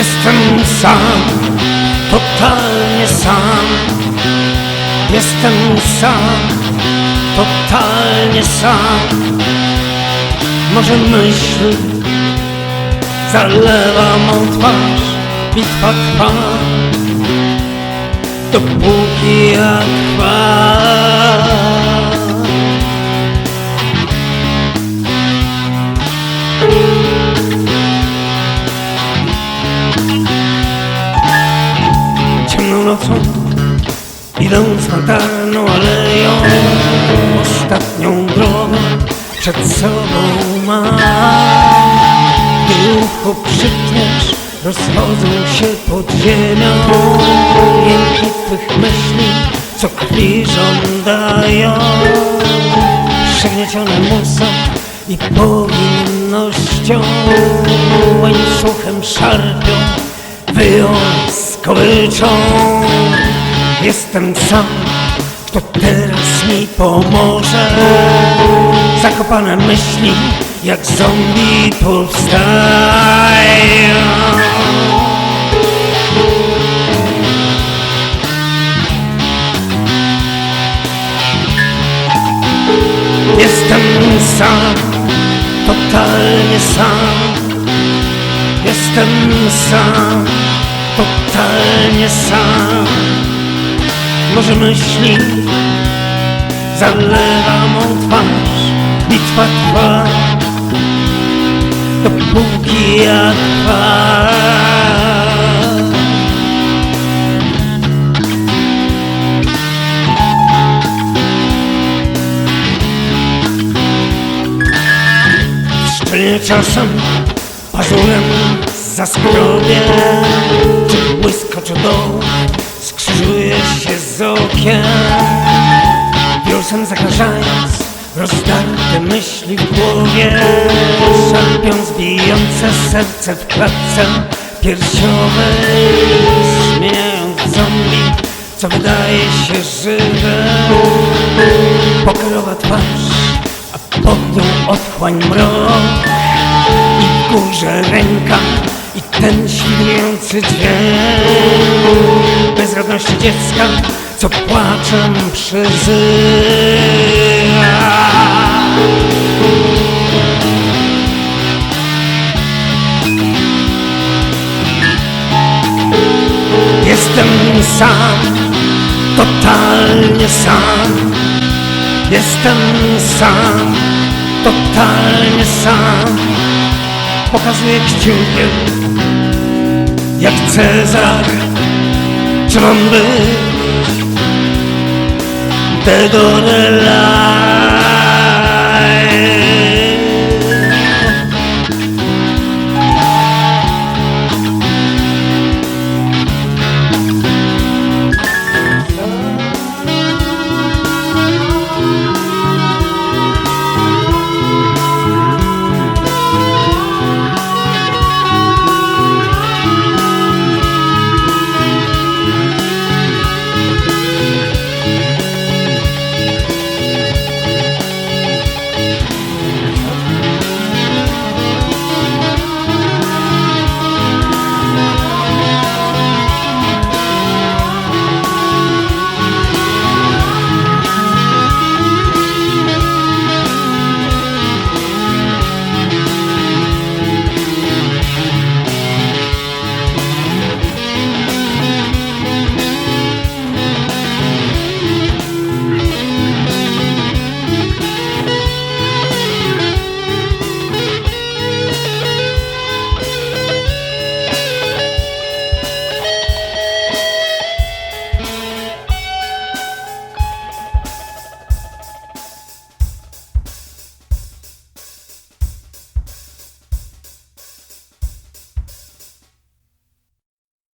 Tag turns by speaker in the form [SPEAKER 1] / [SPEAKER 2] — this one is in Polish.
[SPEAKER 1] Jestem sam, totalnie sam. Jestem sam, totalnie sam. Może myśl zalewa mą twarz, bitwa trwa. Dopóki ja trwa. Nocą idę cmentarną aleją Ostatnią drogę przed sobą mam. Gdy ucho przytniesz, rozchodzą się pod ziemią. Jęki twych myśli, co krwi żądają. Przegniecione musą i powinnością. Łańcuchem szarpią, wyją skowyczą Jestem sam, kto teraz mi pomoże. Zakopane myśli jak zombie powstają. Jestem sam, totalnie sam. Jestem sam, totalnie sam Może myśli zalewa mą twarz Bitwa trwa, dopóki ja trwa Szczelnie czasem pazurem zaskrobię Czy błyskoczy do skrzyżuje rozdarte myśli w głowie Szarpiąc bijące serce w klatce piersiowej. Zmieniając zombie, co wydaje się żywe. Pokerowa twarz, a pod nią otchłań mrok. I w górze ręka i ten świrujący dźwięk Bezradności dziecka, co płaczem przyzywa. Jestem sam, totalnie sam. Jestem sam, totalnie sam. Pokazuję kciukiem Jak Cezar Czy mam być Tego relacji